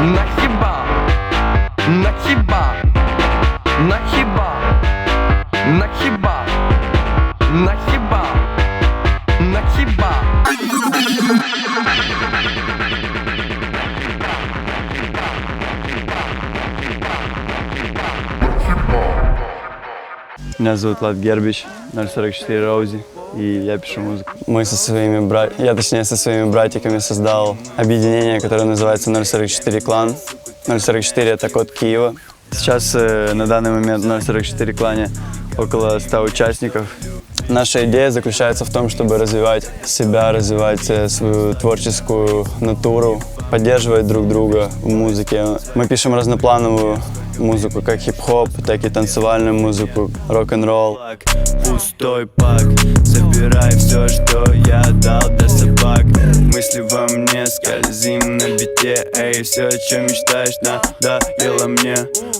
На хіба, на хіба, на хіба, на хіба, на хіба, на хіба. Меня зовут Влад Гербич, 044 Роузи, и я пишу музыку. Мы со своими бра... я точнее со своими братиками создал объединение, которое называется 044 Клан. 044 это код Киева. Сейчас э, на данный момент в 044 клане около 100 участников. Наша идея заключается в том, чтобы развивать себя, развивать э, свою творческую натуру, поддерживать друг друга в музыке. Мы пишем разноплановую музыку, как хип-хоп, так и танцевальную музыку, рок-н-ролл. Пустой пак, забирай все, что я дал для собак. Мысли во мне, скользим на бите, эй, все, о чем мечтаешь, надоело мне.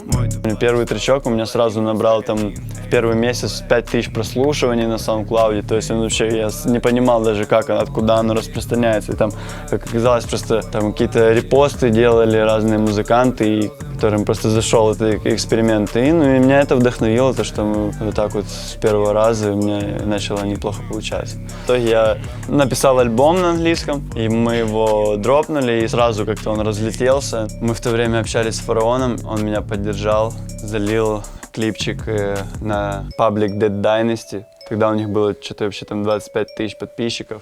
Мой Первый тречок у меня сразу набрал там первый месяц 5000 прослушиваний на SoundCloud, то есть он вообще, я не понимал даже как, откуда оно распространяется. И там, как оказалось, просто там какие-то репосты делали разные музыканты, и которым просто зашел этот эксперимент. И, ну, и меня это вдохновило, то, что мы вот так вот с первого раза у меня начало неплохо получаться. В итоге я написал альбом на английском, и мы его дропнули, и сразу как-то он разлетелся. Мы в то время общались с Фараоном, он меня поддержал, залил клипчик э, на паблик Dead Dynasty. Тогда у них было что-то вообще там 25 тысяч подписчиков.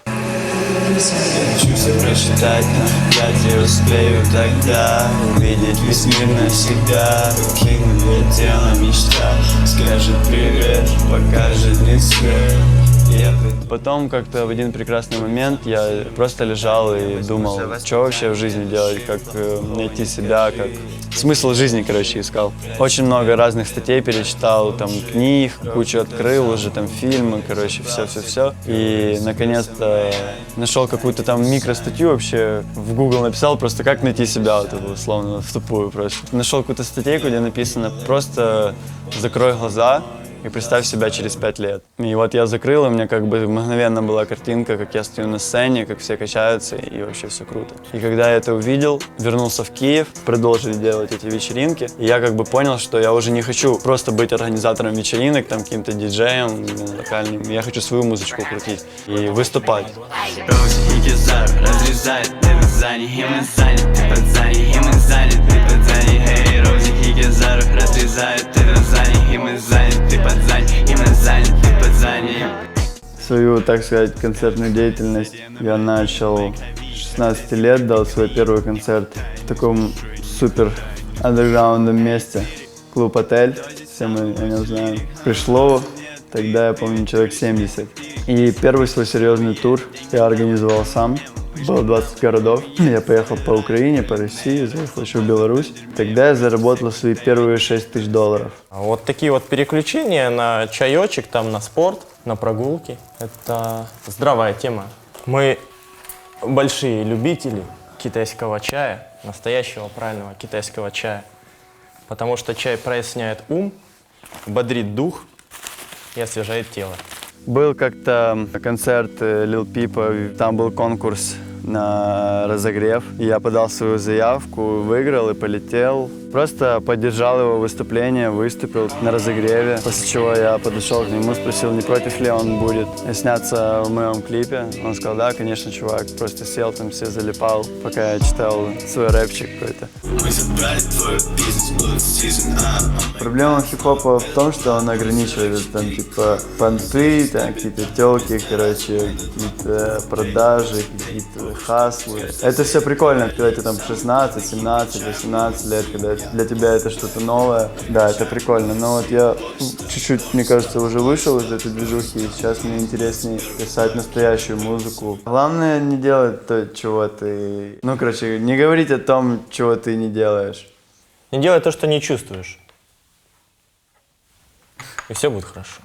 Хочу все прочитать, но я не успею тогда Увидеть весь мир навсегда Кинуть летела мечта Скажет привет, покажет Я приду. Потом как-то в один прекрасный момент я просто лежал и думал, что вообще в жизни делать, как э, найти себя, как смысл жизни, короче, искал. Очень много разных статей перечитал, там книг, кучу открыл уже, там фильмы, короче, все-все-все. И наконец-то нашел какую-то там микростатью вообще, в Google написал просто, как найти себя, вот это условно, в тупую просто. Нашел какую-то статейку, где написано, просто закрой глаза, и представь себя через пять лет. И вот я закрыл, и у меня как бы мгновенно была картинка, как я стою на сцене, как все качаются, и вообще все круто. И когда я это увидел, вернулся в Киев, продолжили делать эти вечеринки, и я как бы понял, что я уже не хочу просто быть организатором вечеринок, там каким-то диджеем именно локальным, я хочу свою музычку крутить и выступать. Кизар разрезает Свою, так сказать, концертную деятельность я начал с 16 лет, дал свой первый концерт в таком супер андерграундном месте, клуб «Отель», все мы о нем знаем. Пришло тогда, я помню, человек 70. И первый свой серьезный тур я организовал сам. Было 20 городов. Я поехал по Украине, по России, заехал еще в Беларусь. Тогда я заработал свои первые 6 тысяч долларов. А Вот такие вот переключения на чаечек, там на спорт, на прогулки. Это здравая тема. Мы большие любители китайского чая, настоящего правильного китайского чая. Потому что чай проясняет ум, бодрит дух и освежает тело. Был как-то концерт э, Lil Peep, и там был конкурс на разогрев. Я подал свою заявку, выиграл и полетел. Просто поддержал его выступление, выступил на разогреве. После чего я подошел к нему, спросил, не против ли он будет сняться в моем клипе. Он сказал, да, конечно, чувак. Просто сел там, все залипал, пока я читал свой рэпчик какой-то. Проблема хип-хопа в том, что он ограничивает там типа понты, там какие-то телки, короче, какие-то продажи, какие-то хаслы. Это все прикольно, когда ты там 16, 17, 18 лет, когда для тебя это что-то новое. Да, это прикольно. Но вот я чуть-чуть, мне кажется, уже вышел из этой движухи, и сейчас мне интереснее писать настоящую музыку. Главное не делать то, чего ты... Ну, короче, не говорить о том, чего ты не делаешь. Не делай то, что не чувствуешь. И все будет хорошо.